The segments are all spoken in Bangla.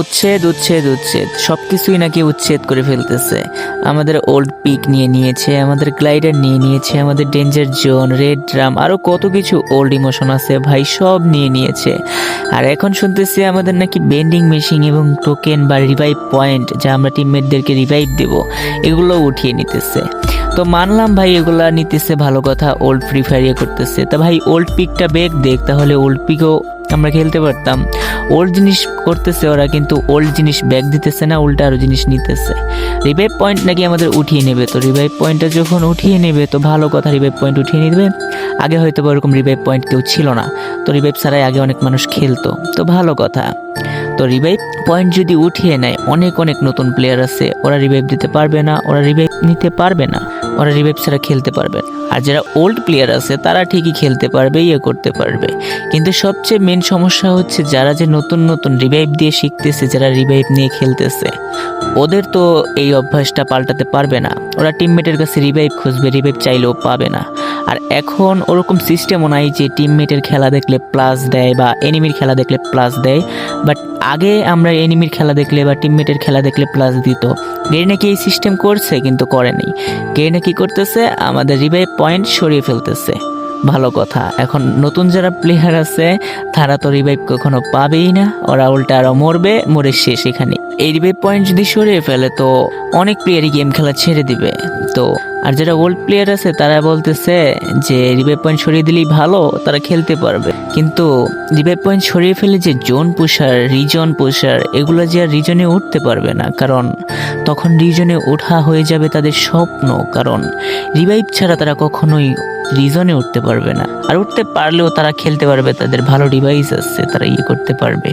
উচ্ছেদ উচ্ছেদ উচ্ছেদ। সব কিছুই নাকি উচ্ছেদ করে ফেলতেছে। আমাদের ওল্ড পিক নিয়ে নিয়েছে, আমাদের গ্লাইডার নিয়ে নিয়েছে, আমাদের ডেঞ্জার জোন রেড ড্রাম আরও কত কিছু ওল্ড ইমোশন আছে ভাই, সব নিয়ে নিয়েছে। আর এখন শুনতেছি আমাদের নাকি বেন্ডিং মেশিন এবং টোকেন বা রিভাইভ পয়েন্ট যা আমরা টিমমেটদেরকে রিভাইভ দেব, এগুলো উঠিয়ে নিতেছে। তো মানলাম ভাই এগুলা নিতেছে ভালো কথা ওল্ড ফ্রি ফায়ার করতেছে। তা ভাই ওল্ড পিকটা বেগ দেখ, তাহলে ওল্ড পিকও আমরা খেলতে পারতাম। ওল্ড জিনিস করতেছে ওরা, কিন্তু ওল্ড জিনিস ব্যাগ দিতেছে না, উল্টা আরও জিনিস নিতেছে। রিভাইভ পয়েন্ট নাকি আমাদের উঠিয়ে নেবে, তো রিভাইভ পয়েন্টটা যখন উঠিয়ে নেবে, তো ভালো কথা রিভাইভ পয়েন্ট উঠিয়ে নেবে। আগে হয়তো বা ওরকম রিভাইভ পয়েন্ট কেউ ছিল না, তো রিভাইভ ছাড়াই আগে অনেক মানুষ খেলতো, তো ভালো কথা। তো রিভাইভ পয়েন্ট যদি উঠিয়ে নেয়, অনেক অনেক নতুন প্লেয়ার আছে, ওরা রিভাইভ দিতে পারবে না, ওরা রিভাইভ নিতে পারবে না। ওরা রিভাইভ ছাড়া খেলতে পারবে। আর যারা ওল্ড প্লেয়ার আছে, তারা ঠিকই খেলতে পারবে ইয়ে করতে পারবে। কিন্তু সবচেয়ে মেন সমস্যা হচ্ছে যারা যে নতুন নতুন রিভাইভ দিয়ে শিখতেছে, যারা রিভাইভ নিয়ে খেলতেছে, ওদের তো এই অভ্যাসটা পাল্টাতে পারবে না। ওরা টিমমেটের কাছে রিভাইভ খুঁজবে রিভাইভ চাইলেও পাবে না। আর এখন ওরকম সিস্টেমও নাই যে টিমমেটের খেলা দেখলে প্লাস দেয় বা এনিমির খেলা দেখলে প্লাস দেয় বাট আগে আমরা এনিমির খেলা দেখলে বা টিমমেটের খেলা দেখলে প্লাস দিত। গেরিনা কি এই সিস্টেম করছে কিন্তু করেনি গেরিনা কি করতেছে? আমাদের রিভাইভ পয়েন্ট সরিয়ে ফেলতেছে। ভালো কথা, এখন নতুন যারা প্লেয়ার আছে, তারা তো রিভাইভ কখনো পাবেই না। ওরা উল্টা আরও মরবে, মরে শেষ এখানে। এই রিভাইভ পয়েন্ট যদি সরিয়ে ফেলে তো অনেক প্লেয়ারই গেম খেলা ছেড়ে দিবে। তো, আর যারা ওল্ড প্লেয়ার আছে, তারা বলতেছে যে রিভাইভ পয়েন্ট সরিয়ে দিলেই ভালো, তারা খেলতে পারবে। কিন্তু রিভাইভ পয়েন্ট সরিয়ে ফেলে যে জোন পুষার রিজন পুষার এগুলো যে আর রিজনে উঠতে পারবে না। কারণ তখন রিজনে ওঠা হয়ে যাবে তাদের স্বপ্ন, কারণ রিভাইভ ছাড়া তারা কখনোই রিজনে উঠতে পারবে না। আর উঠতে পারলেও তারা খেলতে পারবে, তাদের ভালো ডিভাইস আছে, তারা ইয়ে করতে পারবে।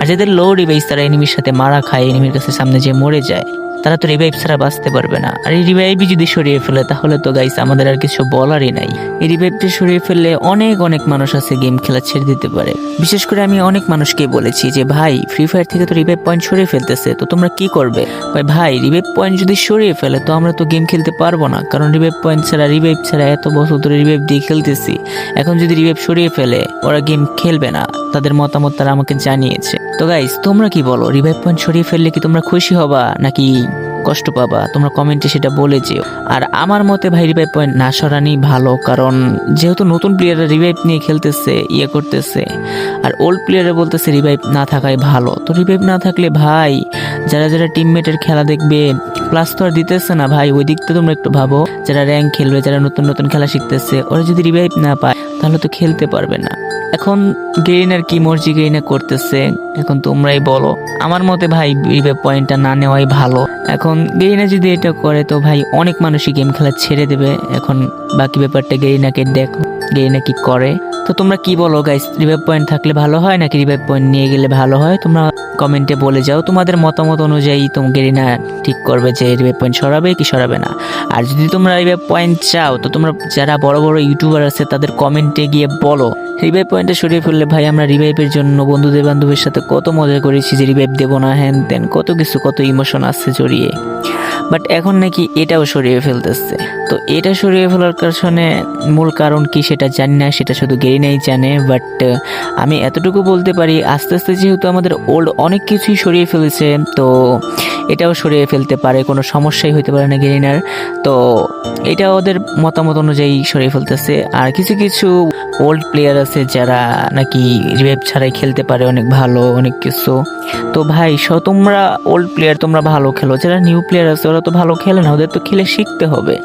আর যাদের লো ডিভাইস তারা এনিমির সাথে মারা খায় এনিমির কাছে সামনে যে মরে যায়। তারা তো রিভাইভ ছাড়া বাঁচতে পারবে না। আর এই রিভাইভই যদি সরিয়ে ফেলে, তাহলে তো গাইস আমাদের আর কিছু বলারই নাই। এই রিভাইভটা সরিয়ে ফেললে অনেক অনেক মানুষ আছে গেম খেলা ছেড়ে দিতে পারে। বিশেষ করে আমি অনেক মানুষকে বলেছি যে, ভাই ফ্রি ফায়ার থেকে তো রিভাইভ পয়েন্ট সরিয়ে ফেলতেছে, তো তোমরা কি করবে? ভাই ভাই রিভাইভ পয়েন্ট যদি সরিয়ে ফেলে, তো আমরা তো গেম খেলতে পারব না। কারণ রিভাইভ পয়েন্ট ছাড়া রিভাইভ ছাড়া এত বছর ধরে রিভাইভ দিয়ে খেলতেছি। এখন যদি রিভাইভ সরিয়ে ফেলে, ওরা গেম খেলবে না। তাদের মতামত তারা আমাকে জানিয়েছে। তো গাইস তোমরা কি বলো? রিভাইভ পয়েন্ট সরিয়ে ফেললে কি তোমরা খুশি হবা? নাকি কষ্ট পাবা? তোমরা কমেন্টে সেটা বলে যেও। আর আমার মতে ভাই রিভাইভ পয়েন্ট না সরানি ভালো, কারণ যেহেতু নতুন প্লেয়াররা রিভাইভ নিয়ে খেলতেছে ইয়ে করতেছে, আর ওল্ড প্লেয়াররা বলতেছে রিভাইভ না থাকাই ভালো। তো রিভাইভ না থাকলে ভাই, যারা যারা টিমমেটের খেলা দেখবে প্লাস তো আর দিতেছে না ভাই, ওই দিকটা তোমরা একটু ভাবো। যারা র্যাঙ্ক খেলবে, যারা নতুন নতুন খেলা শিখতেছে, ওরা যদি রিভাইভ না পায়, তাহলে তো খেলতে পারবে না। এখন গেরিনার কি মর্জি গেরিনা করতেছে? এখন তোমরাই বলো। আমার মতে ভাই রিভাইভ পয়েন্টটা না নেওয়াই ভালো। এখন গেরিনা যদি এটা করে, তো ভাই অনেক মানুষই গেম খেলা ছেড়ে দেবে। এখন বাকি ব্যাপারটা গেরিনাকে দেখো, গেরিনা কি করে। তো তোমরা কি বলো গাইস রিভাইভ পয়েন্ট থাকলে ভালো হয় নাকি রিভাইভ পয়েন্ট নিয়ে গেলে ভালো হয়? তোমরা কমেন্টে বলে যাও তোমাদের মতামত অনুযায়ী তোম গেরিনা ঠিক করবে যে রিভাইভ পয়েন্ট সরাবে কি সরাবে না। আর যদি তোমরা রিভাইভ পয়েন্ট চাও, তো তোমরা যারা বড় বড় ইউটিউবার আছে তাদের কমেন্টে গিয়ে বলো। রিভাইভ পয়েন্টটা সরিয়ে ফেললে ভাই আমরা রিভাইভের জন্য বন্ধুদের বান্ধবের সাথে কত মজা করেছি যে রিভাইভ দেবো না, হ্যান ত্যান, কত কিছু, কত ইমোশন আসছে জড়িয়ে। বাট এখন নাকি এটাও সরিয়ে ফেলতেছে। তো এটা সরিয়ে ফেলার কারণে মূল কারণ কি সেটা জানি না, সেটা শুধু গেরিনাই জানে বাট আমি এতটুকু বলতে পারি, আস্তে আস্তে যেহেতু আমাদের ওল্ড অনেক কিছুই সরিয়ে ফেলেছে, তো এটাও সরিয়ে ফেলতে পারে, কোনো সমস্যাই হতে পারে না গেরিনার। তো এটা ওদের মতামত অনুযায়ী সরিয়ে ফেলতেছে। আর কিছু কিছু ওল্ড প্লেয়ার আছে যারা নাকি রিভাইভ ছাড়াই খেলতে পারে, অনেক ভালো, অনেক কিছু। তো ভাই, স, তোমরা ওল্ড প্লেয়ার তোমরা ভালো খেলো। যারা নিউ প্লেয়ার আছে, ওরা তো ভালো খেলে না, ওদের তো খেলে শিখতে হবে।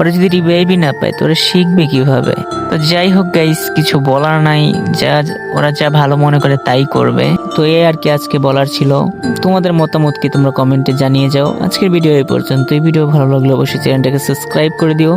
ওরা যদি রিভাইভই না পায়, তো ওরা শিখবে কীভাবে? তো যাই হোক গাইস কিছু বলার নাই। যা, ওরা যা ভালো মনে করে তাই করবে। তো এই আর কি আজকে বলার ছিল। তোমাদের মতামত কি তোমরা কমেন্টে জানিয়ে যাও। আজকের ভিডিও এই পর্যন্ত এই ভিডিও ভালো লাগলে অবশ্যই চ্যানেলটাকে সাবস্ক্রাইব করে দিও।